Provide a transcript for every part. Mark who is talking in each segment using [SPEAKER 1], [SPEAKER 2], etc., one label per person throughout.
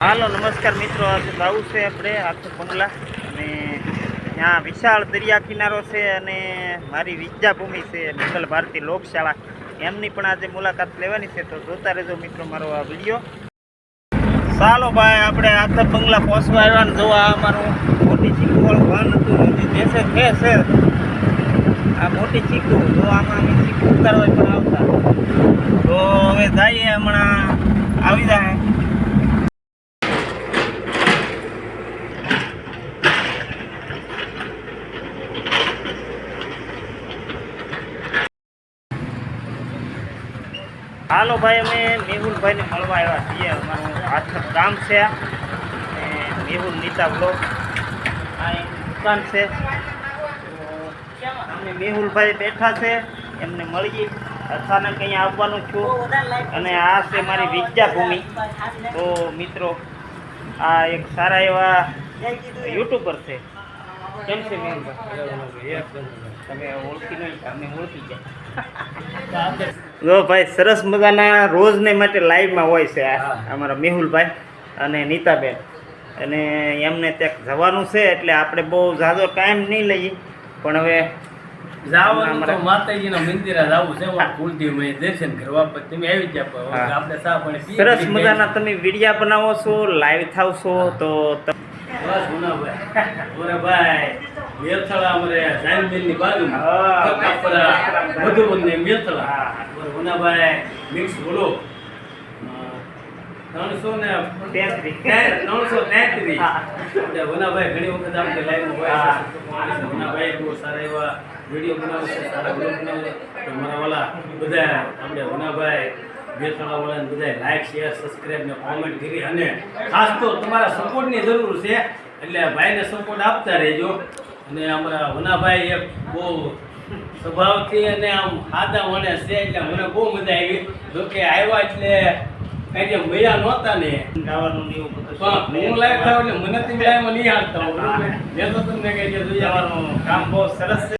[SPEAKER 1] હાલો, નમસ્કાર મિત્રો. આજે જવું છે આપણે આખું બંગલા. અને ત્યાં વિશાળ દરિયા કિનારો છે અને મારી વિદ્યાભૂમિ છે મંગલ ભારતી લોકશાળા. એમની પણ આજે મુલાકાત લેવાની છે, તો જોતા રહેજો મિત્રો મારો આ વીડિયો. ચાલો ભાઈ, આપણે આથર બંગલા પહોંચવા આવ્યા જોવા અમારું મોટી ચીકુ ભાન હતું જે છે છે છે. આ મોટી ચીકુ, જો આમાં અમે ચીકુ ઉતારવા પણ આવતા. તો હવે જઈએ હમણાં, આવી જાય. હાલો ભાઈ, અમે મેહુલભાઈને મળવા આવ્યા છીએ. અમારું હાથક ગામ છે. મેહુલ નીતા બ્લોક એમની દુકાન છે. અમે મેહુલભાઈ બેઠા છે. એમને મળીએ. અચાનક અહીંયા આવવાનું છું. અને આ છે મારી વિદ્યાભૂમિ. તો મિત્રો, આ એક સારા એવા યુટ્યુબર છે. કેમ છે મેમ? તમે ઓળખી નહીં અમે ઓળખી જાય જો ભાઈ સરસ મજાના રોજને માટે લાઈવમાં હોય છે અમારા મેહુલભાઈ અને નીતાબેન. અને એમને ત્યાં જવાનું છે એટલે આપણે બહુ ઝાઝો ટાઈમ નહીં લઈએ. પણ હવે
[SPEAKER 2] જાવાનું તો માતાજીના મંદિરે જાવું છે હું. કુલદેવમાં દર્શન કરવા પછી તમે આવી જ જાવ
[SPEAKER 1] હા.
[SPEAKER 2] આપણે સા પાણી પીએ.
[SPEAKER 1] સરસ મજાના તમે વિડીયા બનાવો છો લાઈવ થાવ છો તો ત-
[SPEAKER 2] બસ હુનાભાઈ હુનાભાઈ મેથળા અમારે જાનબેનની બાજુમાં.
[SPEAKER 1] હા.
[SPEAKER 2] કાપરા મધુબન ને
[SPEAKER 1] મેથળા.
[SPEAKER 2] અમારે મિક્સ બોલો. ત્રણસો ને ત્રણસો તેત્રીસ. ઘણી વખત આપણે લાઈવમાં હોય.
[SPEAKER 1] હા.
[SPEAKER 2] છે બહુ સારા એવા વીડિયો બનાવે છે સારા બ્લોગ બનાવે છે. મારા વાલા બધા આપણે હુનાભાઈ મેલથળા વાળાને બધા લાઈક શેર સબસ્ક્રાઈબ ને કોમેન્ટ કરી અને ખાસ તો તમારા સપોર્ટની જરૂર છે. એટલે ભાઈને સપોર્ટ આપતા રહેજો. અને અમારા હુનાભાઈ એક બહુ સ્વભાવથી અને આમ સાદા મને છે એટલે મને બહુ મજા આવી. જોકે આવ્યા એટલે કઈ જે મજા નહોતા ને.
[SPEAKER 1] ગાવાનું ને
[SPEAKER 2] હું લાઈવ થાવ એટલે મને તો લાઈવમાં નહીં હાલતા હું. મેં તો તમને કહી દીધું
[SPEAKER 1] જવાનું કામ બહુ સરસ છે.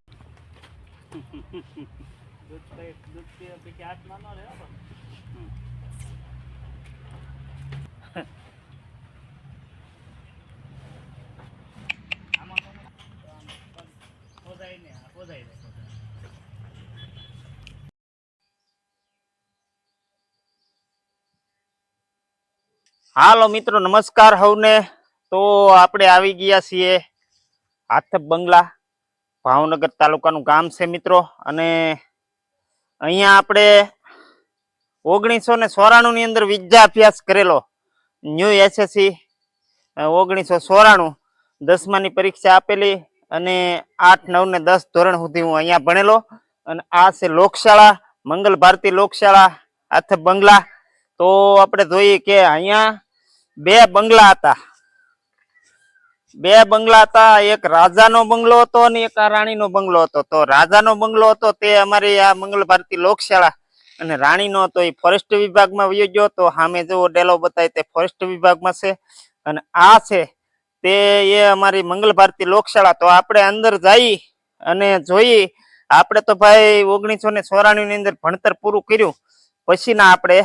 [SPEAKER 1] હાલો મિત્રો, નમસ્કાર હવને. તો આપણે આવી ગયા છીએ હાથ બંગલા, ભાવનગર તાલુકાનું ગામ છે મિત્રો. અને અહીંયા આપણે ઓગણીસો ને સોરાણુંની અંદર વિદ્યાભ્યાસ કરેલો. ન્યૂ એસએસસી ઓગણીસો ચોરાણું. દસમાની પરીક્ષા આપેલી અને આઠ, નવ ને દસ ધોરણ સુધી હું અહીંયા ભણેલો. અને આ છે લોકશાળા, મંગલ ભારતી લોકશાળા હાથ બંગલા. તો આપણે જોઈએ કે અહીંયા બે બંગલા હતા. બે બંગલા હતા, એક રાજાનો બંગલો હતો અને એક રાણીનો બંગલો હતો. તો રાજાનો બંગલો હતો તે અમારી આ મંગલ ભારતી લોકશાળા અને રાણીનો હતો એ ફોરેસ્ટ વિભાગમાં વયો તો સામે જેવો ડેલો બતાય તે ફોરેસ્ટ વિભાગમાં છે. અને આ છે તે એ અમારી મંગલ ભારતી લોકશાળા. તો આપણે અંદર જઈ અને જોઈ, આપણે તો ભાઈ ઓગણીસો ને ચોરાણું ની અંદર ભણતર પૂરું કર્યું. પછીના આપણે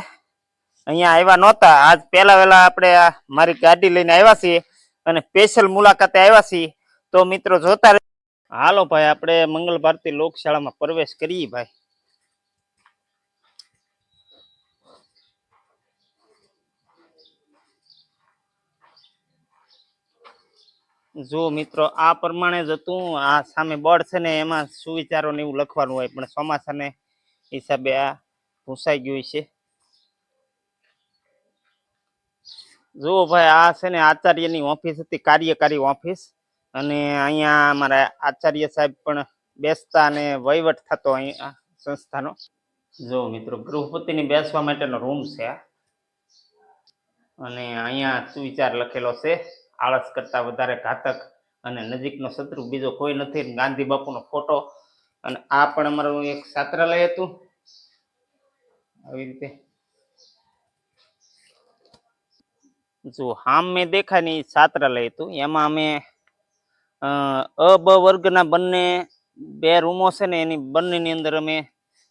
[SPEAKER 1] અહીંયા આવ્યા નહોતા. આજ પહેલા વહેલા આપણે મારી ગાડી લઈને આવ્યા છીએ અને સ્પેશિયલ મુલાકાતે આવ્યા છીએ. તો મિત્રો જોતા હાલો ભાઈ, આપણે મંગલ ભારતી લોકશાળામાં પ્રવેશ કરીએ ભાઈ. જો મિત્રો, આ પ્રમાણે જ હતું. આ સામે બળ છે ને, એમાં સુવિચારો ને એવું લખવાનું હોય, પણ ચોમાસાને હિસાબે આ ભૂસાઈ ગયું છે. જુઓ ભાઈ, આ છે ને આચાર્યની ઓફિસ હતી, કાર્યકારી ઓફિસ અને અહીંયા અમારા આચાર્ય સાહેબ પણ બેસતા અને વહીવટ થતો અહીંયા સંસ્થાનો. જો મિત્રો, ગૃહપતિની બેસવા માટેનો રૂમ છે અને અહીંયા સુવિચાર લખેલો છે, આળસ કરતા વધારે ઘાતક અને નજીકનો શત્રુ બીજો કોઈ નથી. ગાંધી બાપુનો ફોટો અને આ પણ અમારું એક છાત્રાલય હતું. આવી રીતે જો હામ મેં દેખાય ને ઈ છાત્રાલય હતું. એમાં અમે અ બ વર્ગના બંને બે રૂમો છે ને, એની બંનેની અંદર અમે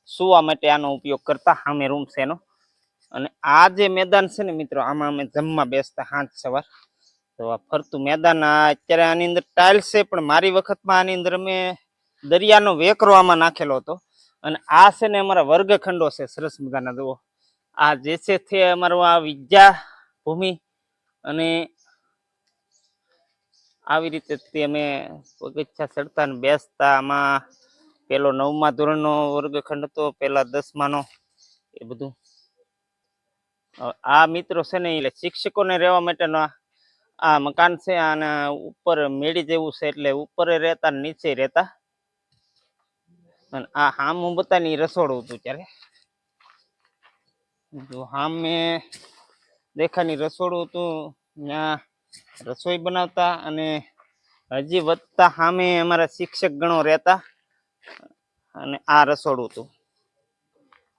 [SPEAKER 1] સુવા માટે આનો ઉપયોગ કરતા. સામે રૂમ છે એનો. અને આ જે મેદાન છે ને મિત્રો, આમાં અમે જમવા બેસતા સાંજ સવાર. તો આ ફરતું મેદાન અત્યારે આની અંદર ટાઇલ્સ છે, પણ મારી વખતમાં આની અંદર અમે દરિયાનો વેકરો આમાં નાખેલો હતો. અને આ છે ને અમારા વર્ગખંડો છે, સરસ મજાના. જુઓ. આ જે છે તે અમારું આ વિદ્યા ભૂમિ અને આવી રીતે અમે પગથિયા ચડતા ને બેસતા. આમાં પેલો નવમા ધોરણનો વર્ગખંડ હતો, પેલા દસમાનો, એ બધું. આ મિત્રો છે ને, એટલે શિક્ષકોને રહેવા માટેનો આ- મકાન છે, અને ઉપર મેળી જેવું છે, એટલે ઉપર રહેતા નીચે રહેતા. અને આ હામ હું બતાની રસોડું હતું ત્યારે. જો હામે દેખાની રસોડું હતું. ત્યાં રસોઈ બનાવતા અને હજી વધતા સામે અમારા શિક્ષક ગણો રહેતા અને આ રસોડું હતું.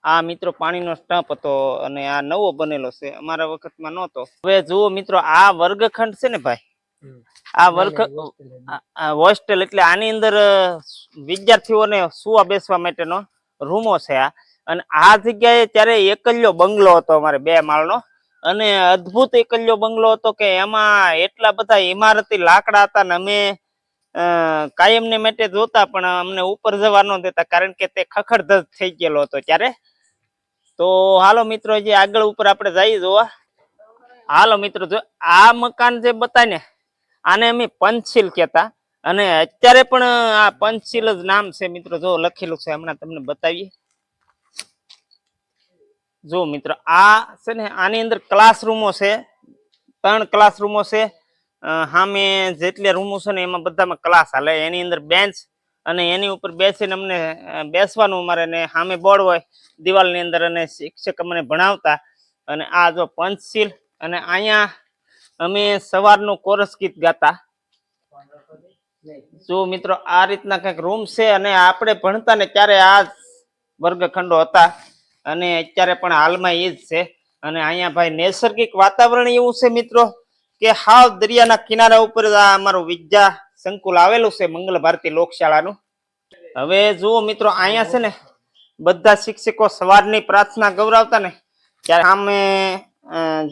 [SPEAKER 1] આ મિત્રો પાણીનો સ્ટમ્પ હતો અને આ નવો બનેલો છે. અમારા વખતમાં નહોતો. હવે જુઓ મિત્રો આ વર્ગખંડ છે ને ભાઈ? આ વર્ગ હોસ્ટેલ એટલે આની અંદર વિદ્યાર્થીઓને સુવા બેસવા માટેનો રૂમો છે આ. અને આ જગ્યાએ ત્યારે એકલ્યો બંગલો હતો અમારે બે માળનો. અને અદભુત એકલ્યો બંગલો હતો કે એમાં એટલા બધા ઇમારતી લાકડા હતા ને અમે કાયમને માટે જોતા, પણ અમને ઉપર જવા ન દેતા, કારણ કે તે ખખડધજ થઈ ગયેલો હતો ત્યારે. તો હાલો મિત્રો, જે આગળ ઉપર આપણે જઈએ જોવા. હાલો મિત્રો, જો આ મકાન જે બતાય ને, આને અમે પંચશીલ કહેતા. અને અત્યારે પણ આ પંચશીલ જ નામ છે મિત્રો, જો લખેલું છે, હમણાં તમને બતાવીએ. જો મિત્રો, આ છે ને આની અંદર ક્લાસરૂમો છે, ત્રણ ક્લાસરૂમો છે. સામે જેટલી રૂમો છે ને એમાં બધામાં ક્લાસ હાલે. એની અંદર બેન્ચ અને એની ઉપર બેસીને અમને બેસવાનું અમારે ને સામે બોર્ડ હોય, દિવાલની અંદર અને શિક્ષક અમને ભણાવતા. અને આ જો પંચશીલ અને અહીંયા અમે સવારનું કોરસ ગીત ગાતા. જો મિત્રો, આ રીતના કંઈક રૂમ છે અને આપણે ભણતા ને ત્યારે આ વર્ગખંડો હતા. અને અત્યારે પણ હાલમાં એ જ છે. અને અહીંયા ભાઈ નૈસર્ગિક વાતાવરણ એવું છે મિત્રો, કે હાવ દરિયાના કિનારા ઉપર અમારું વિદ્યા સંકુલ આવેલું છે, મંગલ ભારતી લોકશાળાનું. હવે જુઓ મિત્રો, અહીંયા છે ને બધા શિક્ષકો સવારની પ્રાર્થના ગૌરાવતા ને ત્યારે અમે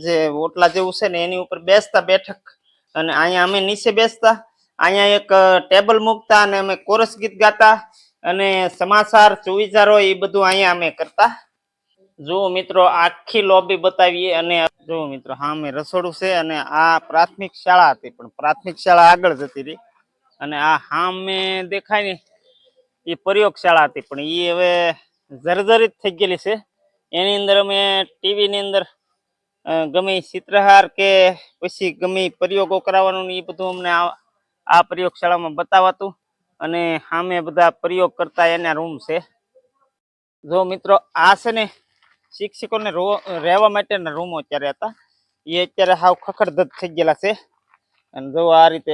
[SPEAKER 1] જે ઓટલા જેવું છે ને એની ઉપર બેસતા બેઠક. અને અહીંયા અમે નીચે બેસતા. અહીંયા એક ટેબલ મૂકતા અને અમે કોરસ ગીત ગાતા. અને સમાચાર, સુવિચારો એ બધું અહીંયા અમે કરતા. જુઓ મિત્રો, આખી લોબી બતાવીએ અને જુઓ મિત્રો હા અમે રસોડું છે અને આ પ્રાથમિક શાળા હતી, પણ પ્રાથમિક શાળા આગળ જતી હતી અને આ સામે દેખાય ને, એ પ્રયોગશાળા હતી, પણ એ હવે જર્જરિત થઈ ગયેલી છે. એની અંદર અમે ટીવીની અંદર ગમે ચિત્રહાર કે પછી ગમે પ્રયોગો કરાવવાનું એ બધું અમને આ આ પ્રયોગશાળામાં બતાવાતું. અને સામે બધા પ્રયોગ કરતા એના રૂમ છે. જો મિત્રો, આ છે ને શિક્ષકોને રહેવા માટેના રૂમો અત્યારે હતા. એ અત્યારે હાવ ખખડધજ થઈ ગયેલા છે. અને જો આ રીતે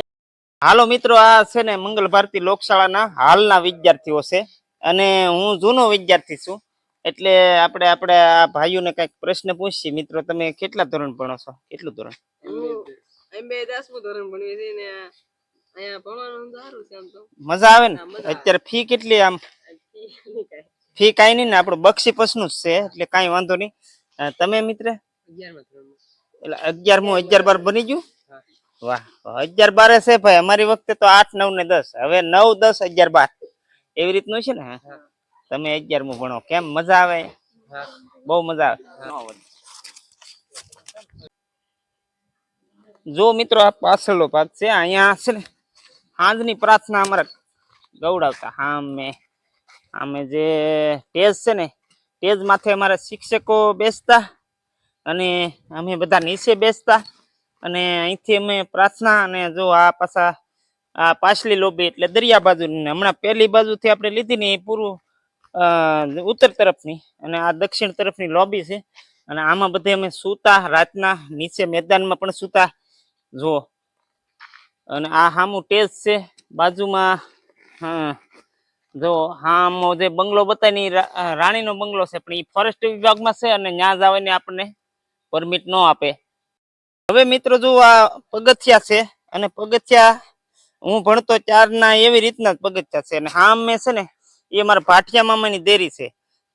[SPEAKER 1] હાલો મિત્રો આ છે ને મંગલ ભારતી લોકશાળાના હાલના વિદ્યાર્થીઓ છે. અને હું જૂનો વિદ્યાર્થી છું. એટલે આપણે આપણે આ ભાઈઓને કંઈક પ્રશ્ન પૂછીએ. મિત્રો તમે કેટલા ધોરણ ભણો છો? કેટલું ધોરણ?
[SPEAKER 3] અમે બે દસમું ધોરણ ભણીએ છીએ ને અહીંયા ભણવાનું સારું છે આમ તો.
[SPEAKER 1] મજા આવે ને. અત્યારે ફી કેટલી આમ?
[SPEAKER 3] ફી કાંઈ.
[SPEAKER 1] નહીં ને, આપણું બક્ષી પસનું જ છે, એટલે કાંઈ વાંધો નહીં તમે મિત્ર. એટલે અગિયારમું અગિયાર બાર બની ગયું વાહ અગિયાર બારે છે ભાઈ, અમારી વખતે તો આઠ, નવ ને દસ, હવે નવ, દસ, અગિયાર, બાર એવી રીતનું છે ને. તમે અગિયારમું ભણો, કેમ મજા આવે બહુ મજા આવે જો મિત્રો, આ પાછળનો ભાગ છે, અહીંયા છે ને સાંજની પ્રાર્થના અમારે ગૌડાવતા હા અમે અમે જે ટેજ છે ને ટેજ માથે અમારા શિક્ષકો બેસતા અને અમે બધા નીચે બેસતા અને અહીંથી અમે પ્રાર્થના અને જો આ પાછા, આ પાછલી લોબી એટલે દરિયા બાજુ હમણાં પહેલી બાજુથી આપણે લીધી ને એ પૂરું ઉત્તર તરફની અને આ દક્ષિણ તરફની લોબી છે. અને આમાં બધે અમે સૂતા રાતના નીચે મેદાનમાં પણ સૂતા જુઓ. અને આ સામું ટેજ છે, બાજુમાં, હા જો હામો જે બંગલો અ, રાણીનો બંગલો છે પણ એ ફોરેસ્ટ વિભાગમાં છે અને ત્યાં જવાને આપણને પરમિટ ન આપે. હવે મિત્રો જો આ પગથિયા છે અને પગથિયા હું ભણતો ત્યારના એવી રીતના પગથિયા છે અને હામે છે ને એ મારા ભાટિયા મામાની દેરી છે.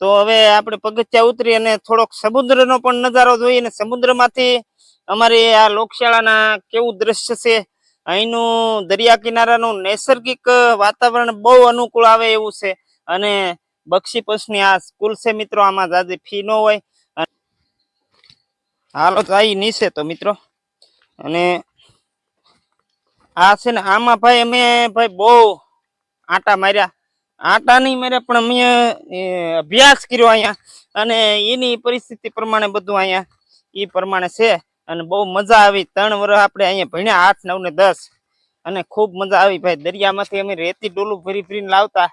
[SPEAKER 1] તો હવે આપણે પગથિયા ઉતરી અને થોડોક સમુદ્રનો પણ નજારો જોઈએ અને સમુદ્રમાંથી અમારી આ લોકશાળાના કેવું દ્રશ્ય છે અહીંનું દરિયા કિનારાનું નૈસર્ગિક વાતાવરણ બહુ અનુકૂળ આવે એવું છે. અને બક્ષી પક્ષની આ સ્કૂલ છે મિત્રો, આમાં જાજી ફી ન હોય. હાલો આવી નીચે તો મિત્રો. અને આ છે ને, આમાં ભાઈ અમે ભાઈ બહુ આટા માર્યા. આટા નહીં માર્યા, પણ અમે અભ્યાસ કર્યો અહીંયા. અને એની પરિસ્થિતિ પ્રમાણે બધું અહીંયા એ પ્રમાણે છે. અને બહુ મજા આવી. ત્રણ વર્ષ આપણે અહીંયા ભણ્યા, આઠ, નવ ને દસ. અને ખૂબ મજા આવી ભાઈ. દરિયામાંથી અમે રેતી ડોલું ભરી ફરીને લાવતા.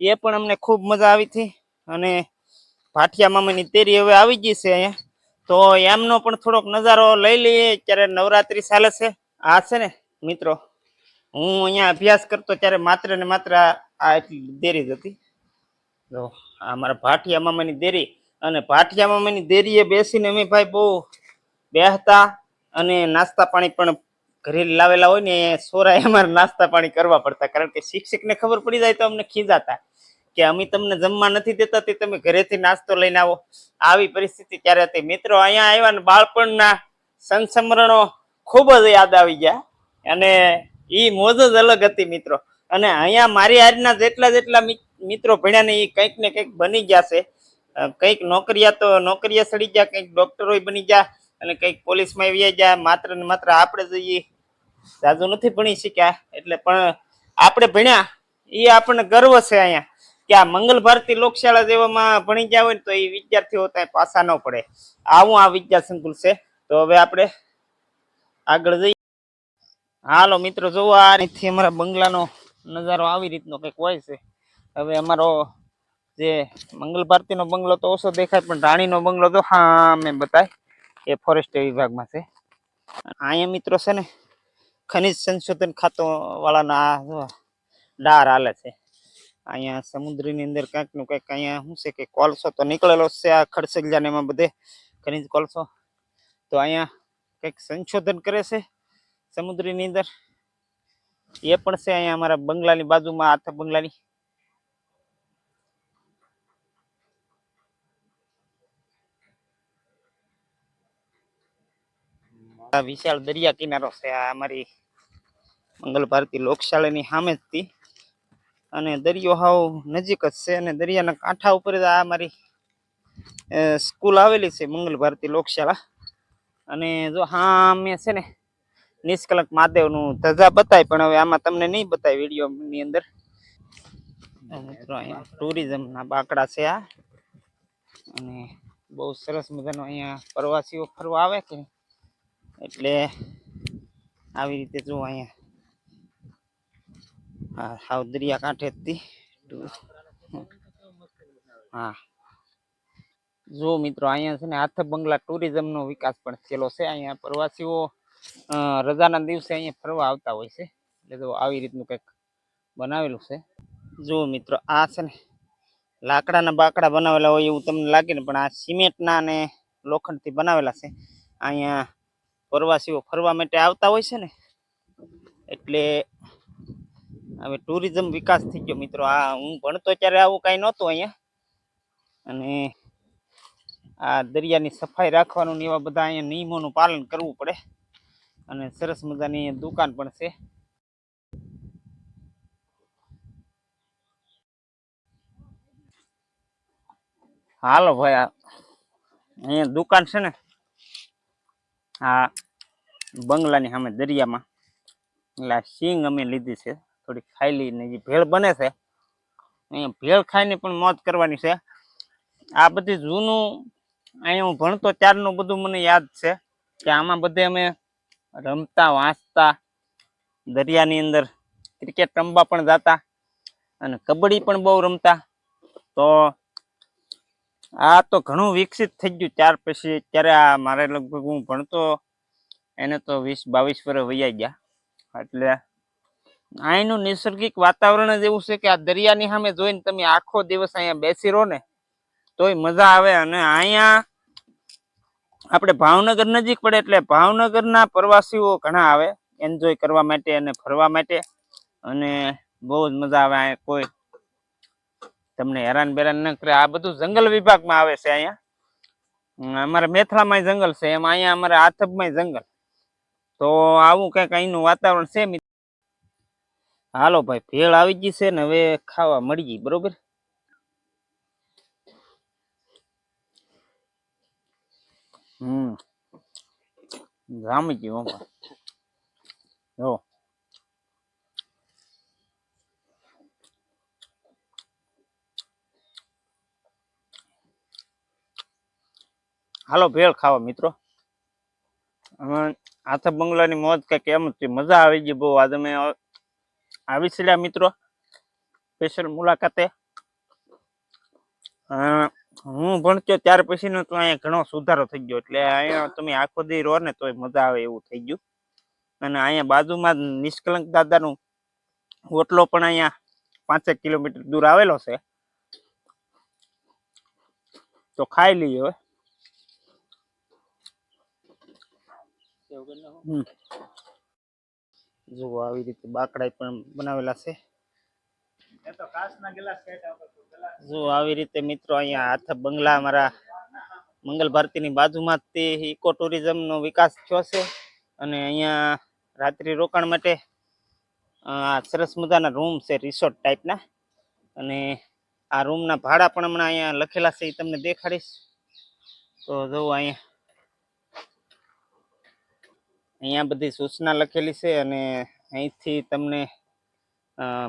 [SPEAKER 1] એ પણ અમને ખૂબ મજા આવી હતી. અને ભાટિયા મામાની તેરી હવે આવી ગઈ છે અહીંયા. તો એમનો પણ થોડોક નજારો લઈ લઈએ. ત્યારે નવરાત્રી ચાલે છે. આ છે ને, મિત્રો, હું અહીંયા અભ્યાસ કરતો ત્યારે માત્ર ને માત્ર આ એટલી દેરી જ હતી. તો આ મારા ભાટિયા મામાની દેરી અને ભાટિયા મામાની દેરીએ બેસીને અમે ભાઈ બહુ બેહતા અને નાસ્તા પાણી પણ ઘરે લાવેલા હોય ને એ સોરાએ અમારે નાસ્તા પાણી કરવા પડતા. કારણ કે શિક્ષકને ખબર પડી જાય તો અમને ખીજાતા કે અમે તમને જમવા નથી દેતા તે તમે ઘરેથી નાસ્તો લઈને આવો. આવી પરિસ્થિતિ ત્યારે હતી. મિત્રો, અહીંયા આવ્યા ને બાળપણના સંસમરણો ખૂબ જ યાદ આવી ગયા અને એ મોજ જ અલગ હતી મિત્રો. અને અહીંયા મારી આજના જેટલા જેટલા મિત્રો ભણ્યા ને એ કંઈક ને કંઈક બની ગયા છે. કંઈક નોકરિયા તો નોકરિયા સડી ગયા, કંઈક ડોક્ટરોય બની ગયા. અને કંઈક પોલીસમાં આવી ગયા માત્ર ને માત્ર આપણે જઈએ. જાજુ નથી ભણી શક્યા, એટલે પણ આપણે ભણ્યા, એ આપણને ગર્વ છે અહીંયા. કે આ મંગલ ભારતી લોકશાળા જેવામાં ભણી ગયા હોય તો એ વિદ્યાર્થીઓ ત્યાં પાછા ન પડે. આવું આ વિદ્યા સંકુલ છે. તો હવે આપણે આગળ જઈએ. હાલો મિત્રો, જુઓ આ રીતથી અમારા બંગલાનો નજારો આવી રીતનો કંઈક હોય છે. હવે અમારો જે મંગલ ભારતીનો બંગલો તો ઓછો દેખાય, પણ રાણીનો બંગલો તો હા, મેં બતાય એ ફોરેસ્ટ વિભાગમાં છે. અહીંયા મિત્રો છે ને, ખનિજ સંશોધન ખાતો વાળાના ડાર હાલે છે. અહીંયા સમુદ્રની અંદર કંઈકનું કંઈક અહીંયા શું છે કે કોલસો તો નીકળેલો છે આ ખડસલજાને એમાં બધે ખનિજ કોલસો. તો અહીંયા કંઈક સંશોધન કરે છે સમુદ્રની અંદર. એ પણ છે અહીંયા અમારા બંગલાની બાજુમાં આથા બંગલાની. વિશાળ દરિયા કિનારો છે. આ અમારી મંગલ ભારતી લોકશાળાની સામે જ અને દરિયો હાવ નજીક જ છે અને દરિયાના કાંઠા ઉપર આ અમારી સ્કૂલ આવેલી છે મંગલ ભારતી લોકશાળા. અને જો હા, અમે છે ને નિષ્કલંક મહાદેવનું ધજા બતાય પણ હવે આમાં તમને નહીં બતાય વિડીયોની અંદર. ટુરિઝમના બાકડા છે આ. અને બહુ સરસ મજાનો અહીંયા પ્રવાસીઓ ફરવા આવે કે એટલે આવી રીતે જો અહીંયા હા સાવ દરિયા કાંઠે હા. જો મિત્રો, અહીંયા છે ને હાથ બંગલા ટુરિઝમનો વિકાસ પણ થયેલો છે. અહીંયા પ્રવાસીઓ રજાના દિવસે અહીંયા ફરવા આવતા હોય છે. એટલે જો આવી રીતનું કંઈક બનાવેલું છે. જો મિત્રો, આ છે ને લાકડાના બાકડા બનાવેલા હોય એવું તમને લાગે ને, પણ આ સિમેન્ટના અને લોખંડથી બનાવેલા છે. અહીંયા પ્રવાસીઓ ફરવા માટે આવતા હોય છે ને, એટલે હવે ટુરિઝમ વિકાસ થઈ ગયો મિત્રો. આ હું ભણતો ત્યારે આવું કાંઈ નહોતું અહીંયા. અને આ દરિયાની સફાઈ રાખવાનું એવા બધા અહીંયા નિયમોનું પાલન કરવું પડે. અને સરસ મજાની દુકાન પણ છે. હાલો ભાઈ અહીંયા દુકાન છે ને. આ બંગલાની સામે દરિયામાં. એટલે આ સિંગ અમે લીધી છે. થોડી ખાઈ ને જે ભેળ બને છે. અહીંયા ભેળ ખાઈને પણ મોત કરવાની છે. આ બધી જૂનું, અહીંયા હું ભણતો ત્યારનું બધું મને યાદ છે કે આમાં બધે અમે રમતા, વાંચતા, દરિયાની અંદર ક્રિકેટ રમવા પણ જતા અને કબડ્ડી પણ બહુ રમતા. તો આ તો ઘણું વિકસિત થઈ ગયું. ત્યાર પછી ત્યારે આ મારે લગભગ હું ભણતો, એને તો વીસ બાવીસ વર્ષ વૈયા ગયા. એટલે અહીંનું નૈસર્ગિક વાતાવરણ જ એવું છે કે આ દરિયાની સામે જોઈને તમે આખો દિવસ અહીંયા બેસી રહો ને, તોય મજા આવે. અને અહીંયા આપણે ભાવનગર નજીક પડે એટલે ભાવનગરના પ્રવાસીઓ ઘણા આવે એન્જોય કરવા માટે અને ફરવા માટે. અને બહુ જ મજા આવે. અહીંયા કોઈ તમને હેરાન બેરાન ન કરે. આ બધું જંગલ વિભાગમાં આવે છે અહીંયા. અમારે મેથળામાં જંગલ છે. એમ અહીંયા અમારે આથબમાં જંગલ. તો આવું કંઈક અહીંનું વાતાવરણ છે હાલો ભાઈ, ભેળ આવી ગઈ છે ને હવે ખાવા મળી ગઈ, બરોબર? હમ, જામી ગયું જો. હાલો, ભેળ ખાવા મિત્રો. આથા બંગલાની મોજ કંઈક એમ જ મજા આવી ગઈ બહુ. આજે તમે આવી છેલ્યા મિત્રો. સ્પેશિયલ મુલાકાતે. હું ભણતો ત્યાર પછીનો તો અહીંયા ઘણો સુધારો થઈ ગયો. એટલે અહીંયા તમે આખો દી રહો ને તોય મજા આવે એવું થઈ ગયું. અને અહીંયા બાજુમાં નિષ્કલંક દાદાનું હોટલો પણ અહીંયા પાંચેક કિલોમીટર દૂર આવેલો છે. તો ખાઈ લઈએ હવે. હમ. જુઓ આવી રીતે બાકડા પણ બનાવેલા છે. જો આવી રીતે મિત્રો અહીંયા હાથ બંગલા અમારા મંગલ ભારતીની બાજુમાં તે ઇકો ટુરિઝમનો વિકાસ થયો છે. અને અહીંયા રાત્રિ રોકાણ માટે સરસ મજાના રૂમ છે રિસોર્ટ ટાઈપના. અને આ રૂમના ભાડા પણ હમણાં અહીંયા લખેલા છે એ તમને દેખાડીશ. તો જો અહીંયા અહીંયા બધી સૂચના લખેલી છે અને અહીંથી તમને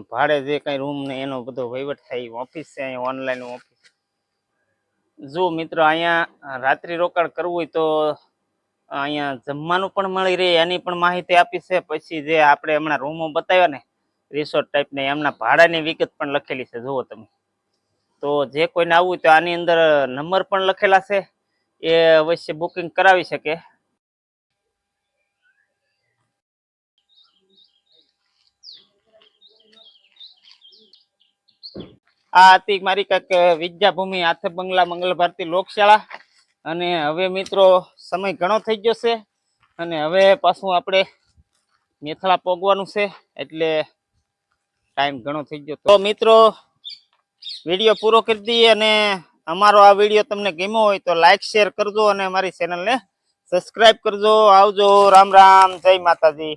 [SPEAKER 1] ભાડે જે કંઈ રૂમ ને એનો બધો વહીવટ થાય ઓફિસ છે, અહીંયા ઓનલાઈન ઓફિસ જો મિત્રો અહીંયા રાત્રિ રોકાણ કરવું હોય તો અહીંયા જમવાનું પણ મળી રહે, એની પણ માહિતી આપી છે. પછી જે આપણે હમણાં રૂમો બતાવ્યા ને રિસોર્ટ ટાઈપને એમના ભાડાની વિગત પણ લખેલી છે, જુઓ તમે. તો જે કોઈને આવવું હોય તો આની અંદર નંબર પણ લખેલા છે. એ અવશ્ય બુકિંગ કરાવી શકે. આ હતી મારી કંઈક વિદ્યાભૂમિ હાથ બંગલા મંગલ ભારતી લોકશાળા. અને હવે મિત્રો, સમય ઘણો થઈ ગયો છે. અને હવે પાછું આપણે મેથળા પોગવાનું છે, એટલે ટાઈમ ઘણો થઈ ગયો. તો મિત્રો, વીડિયો પૂરો કરી દઈએ અને અમારો આ વીડિયો તમને ગમ્યો હોય તો લાઈક, શેર કરજો અને અમારી ચેનલને સબસ્ક્રાઈબ કરજો. આવજો. રામ રામ. જય માતાજી.